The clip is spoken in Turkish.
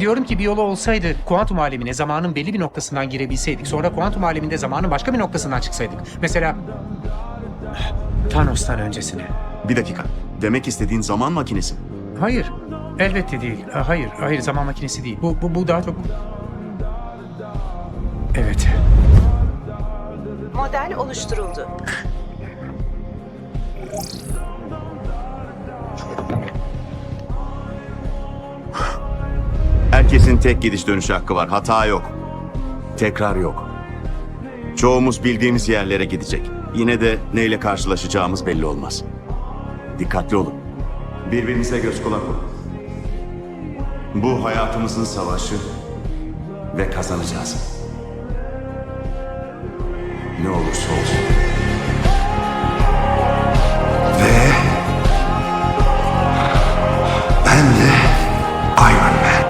Diyorum ki bir yolu olsaydı kuantum alemine zamanın belli bir noktasından girebilseydik. Sonra kuantum aleminde zamanın başka bir noktasından çıksaydık. Mesela Thanos'tan öncesine. Bir dakika. Demek istediğin zaman makinesi. Hayır. Elbette değil. Hayır, hayır zaman makinesi değil. Bu, bu, bu daha çok... Evet. Model oluşturuldu. Herkesin tek gidiş dönüş hakkı var. Hata yok. Tekrar yok. Çoğumuz bildiğimiz yerlere gidecek. Yine de neyle karşılaşacağımız belli olmaz. Dikkatli olun. Birbirinize göz kulak olun. Bu hayatımızın savaşı ve kazanacağız. Ne olursa olsun. Ve ben de